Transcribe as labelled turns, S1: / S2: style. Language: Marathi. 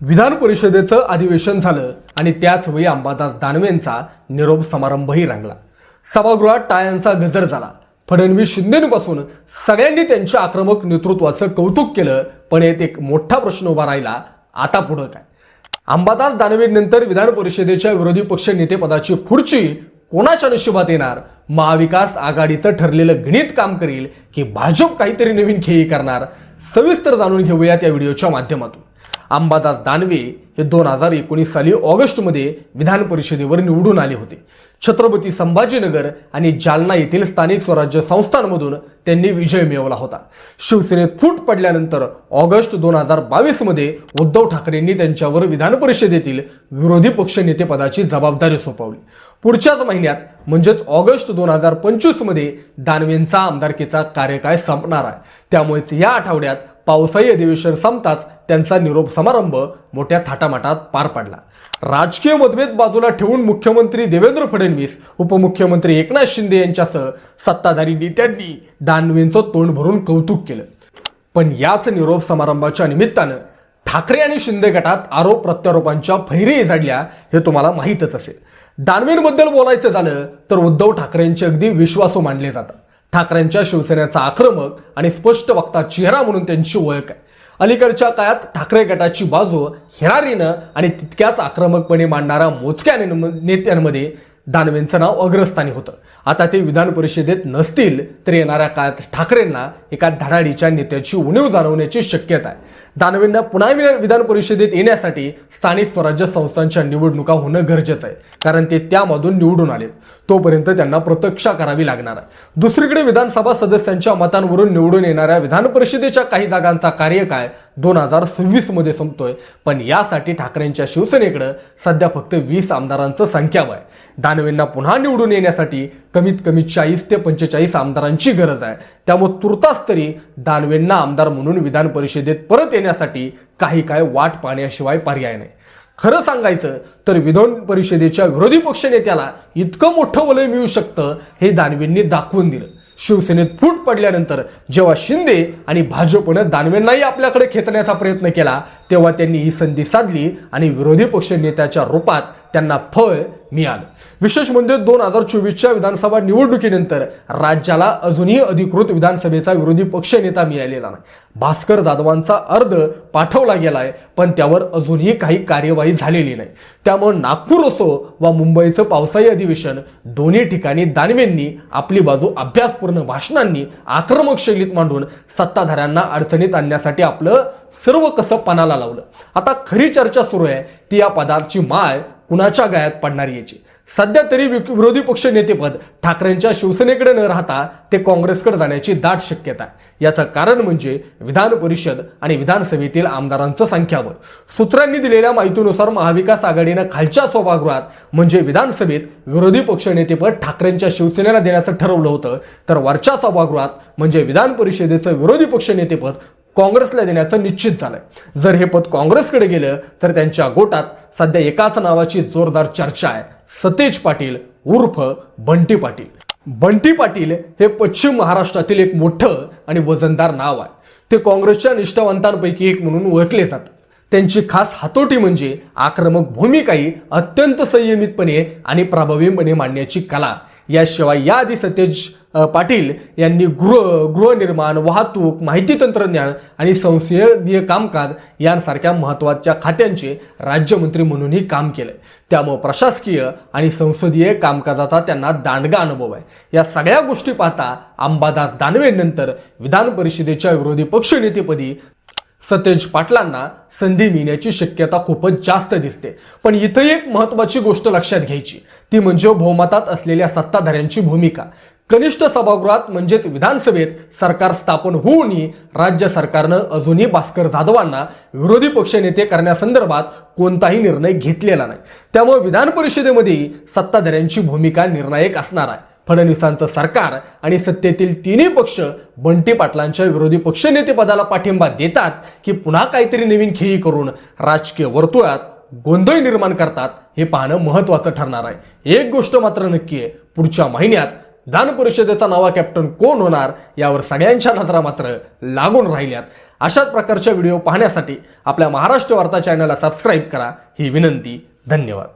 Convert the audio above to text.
S1: विधान परिषदेचं अधिवेशन झालं आणि त्याच वेळी अंबादास दानवेंचा निरोप समारंभही रंगला. सभागृहात टाळ्यांचा गजर झाला. फडणवीस शिंदेपासून सगळ्यांनी त्यांच्या आक्रमक नेतृत्वाचं कौतुक केलं पण यात एक मोठा प्रश्न उभा राहिला. आता पुढं काय? अंबादास दानवेंनंतर विधान परिषदेच्या विरोधी पक्ष नेतेपदाची खुर्ची कोणाच्या नशिबात येणार? महाविकास आघाडीचं ठरलेलं गणित काम करेल की भाजप काहीतरी नवीन खेळी करणार? सविस्तर जाणून घेऊयात या व्हिडिओच्या माध्यमातून. अंबादास दानवे हे दोन हजार एकोणीस साली ऑगस्टमध्ये विधान परिषदेवर निवडून आले होते. छत्रपती संभाजीनगर आणि जालना येथील स्थानिक स्वराज्य संस्थांमधून त्यांनी विजय मिळवला होता. शिवसेनेत फूट पडल्यानंतर ऑगस्ट दोन हजार बावीसमध्ये उद्धव ठाकरेंनी त्यांच्यावर विधान परिषदेतील विरोधी पक्षनेतेपदाची जबाबदारी सोपवली. पुढच्याच महिन्यात म्हणजेच ऑगस्ट दोन हजार पंचवीसमध्ये दानवेंचा आमदारकीचा कार्यकाळ संपणार आहे. त्यामुळेच या आठवड्यात पावसाळी अधिवेशन संपताच त्यांचा निरोप समारंभ मोठ्या थाटामाटात पार पडला. राजकीय मतभेद बाजूला ठेवून मुख्यमंत्री देवेंद्र फडणवीस उपमुख्यमंत्री एकनाथ शिंदे यांच्यासह सत्ताधारी नेत्यांनी दानवेंचं तोंड भरून कौतुक केलं. पण याच निरोप समारंभाच्या निमित्तानं ठाकरे आणि शिंदे गटात आरोप प्रत्यारोपांच्या फैरी झाडल्या हे तुम्हाला माहीतच असेल. दानवेंबद्दल बोलायचं झालं तर उद्धव ठाकरेंचे अगदी विश्वासू मानले जातात. ठाकरेंच्या शिवसेनेचा आक्रमक आणि स्पष्ट वक्ता चेहरा म्हणून त्यांची ओळख आहे. अलीकडच्या काळात ठाकरे गटाची बाजू हिरारीनं आणि तितक्याच आक्रमकपणे मांडणाऱ्या मोजक्या नेत्यांमध्ये दानवेंचं नाव अग्रस्थानी होतं. आता ते विधान परिषदेत नसतील तर येणाऱ्या काळात ठाकरेंना एका धडाडीच्या नेत्याची उणीव जाणवण्याची शक्यता आहे. दानवेंना पुन्हा विधान परिषदेत येण्यासाठी स्थानिक स्वराज्य संस्थांच्या निवडणुका होणं गरजेचं आहे कारण ते त्यामधून निवडून आले तोपर्यंत त्यांना प्रतीक्षा करावी लागणार आहे. दुसरीकडे विधानसभा सदस्यांच्या मतांवरून निवडून येणाऱ्या विधान परिषदेच्या काही जागांचा कार्यकाळ दोन हजार सव्वीसमध्ये संपतोय. पण यासाठी ठाकरेंच्या शिवसेनेकडं सध्या फक्त वीस आमदारांचं संख्याबळ आहे. दानवेंना पुन्हा निवडून येण्यासाठी कमीत कमी चाळीस ते पंचेचाळीस आमदारांची गरज आहे. त्यामुळे तुर्तास तरी दानवेंना आमदार म्हणून विधान परिषदेत परत येण्यासाठी काही काय वाट पाहण्याशिवाय पर्याय नाही. खरं सांगायचं तर विधान परिषदेच्या विरोधी पक्षनेत्याला इतकं मोठं वलय मिळू शकतं हे दानवेंनी दाखवून दिलं. शिवसेनेत फूट पडल्यानंतर जेव्हा शिंदे आणि भाजपनं दानवेंनाही आपल्याकडे खेचण्याचा प्रयत्न केला तेव्हा त्यांनी ही संधी साधली आणि विरोधी पक्ष नेत्याच्या रूपात त्यांना फळ मिळालं. विशेष म्हणजे दोन हजार चोवीसच्या विधानसभा निवडणुकीनंतर राज्याला अजूनही अधिकृत विधानसभेचा विरोधी पक्षनेता मिळालेला नाही. भास्कर जाधवांचा अर्ज पाठवला गेलाय पण त्यावर अजूनही काही कार्यवाही झालेली नाही. त्यामुळे नागपूर असो वा मुंबईचं पावसाळी अधिवेशन दोन्ही ठिकाणी दानवेंनी आपली बाजू अभ्यासपूर्ण भाषणांनी आक्रमक शैलीत मांडून सत्ताधाऱ्यांना अडचणीत आणण्यासाठी आपलं सर्व कसं पणाला लावलं. आता खरी चर्चा सुरू आहे. ती या पदाची माय कुणाच्या गायात पडणार याची? सध्या तरी विरोधी पक्ष नेतेपद ठाकरेंच्या शिवसेनेकडे न राहता ते काँग्रेसकडे जाण्याची दाट शक्यता आहे. याचं कारण म्हणजे विधान परिषद आणि विधानसभेतील आमदारांचं संख्याबळ. सूत्रांनी दिलेल्या माहितीनुसार महाविकास आघाडीनं खालच्या सभागृहात म्हणजे विधानसभेत विरोधी पक्ष नेतेपद ठाकरेंच्या शिवसेनेला देण्याचं ठरवलं होतं. तर वरच्या सभागृहात म्हणजे विधान परिषदेचं विरोधी पक्ष नेतेपद काँग्रेसला देण्याचं निश्चित झालंय. जर हे पद काँग्रेसकडे गेलं तर त्यांच्या गोटात सध्या एकाच नावाची जोरदार चर्चा आहे. सतेज पाटील उर्फ बंटी पाटील. बंटी पाटील हे पश्चिम महाराष्ट्रातील एक मोठं आणि वजनदार नाव आहे. ते काँग्रेसच्या निष्ठावंतांपैकी एक म्हणून ओळखले जातात. त्यांची खास हातोटी म्हणजे आक्रमक भूमिकाही अत्यंत संयमितपणे आणि प्रभावीपणे मांडण्याची कला. याशिवाय याआधी सतेज पाटील यांनी गृह गृहनिर्माण वाहतूक माहिती तंत्रज्ञान आणि संसदीय कामकाज यांसारख्या महत्त्वाच्या खात्यांचे राज्यमंत्री म्हणूनही काम केलंय. त्यामुळे प्रशासकीय आणि संसदीय कामकाजाचा त्यांना दांडगा अनुभव आहे. या सगळ्या गोष्टी पाहता अंबादास दानवेंनंतर विधान परिषदेच्या विरोधी पक्षनेतेपदी सतेज पाटलांना संधी मिळण्याची शक्यता खूपच जास्त दिसते. पण इथं एक महत्वाची गोष्ट लक्षात घ्यायची. ती म्हणजे बहुमतात असलेल्या सत्ताधाऱ्यांची भूमिका. कनिष्ठ सभागृहात म्हणजेच विधानसभेत सरकार स्थापन होऊनही राज्य सरकारनं अजूनही भास्कर जाधवांना विरोधी पक्षनेते करण्यासंदर्भात कोणताही निर्णय घेतलेला नाही. त्यामुळे विधान परिषदेमध्येही सत्ताधाऱ्यांची भूमिका निर्णायक असणार आहे. फडणवीसांचं सरकार आणि सत्तेतील तिन्ही पक्ष बंटी पाटलांच्या विरोधी पक्षनेतेपदाला पाठिंबा देतात की पुन्हा काहीतरी नवीन खेळी करून राजकीय वर्तुळात गोंधळ निर्माण करतात हे पाहणं महत्वाचं ठरणार आहे. एक गोष्ट मात्र नक्की आहे. पुढच्या महिन्यात विधान परिषदेचा नवा कॅप्टन कोण होणार यावर सगळ्यांच्या नजरा मात्र लागून राहिल्यात. अशाच प्रकारच्या व्हिडिओ पाहण्यासाठी आपल्या महाराष्ट्र वार्ता चॅनलला सबस्क्राईब करा. ही विनंती. धन्यवाद.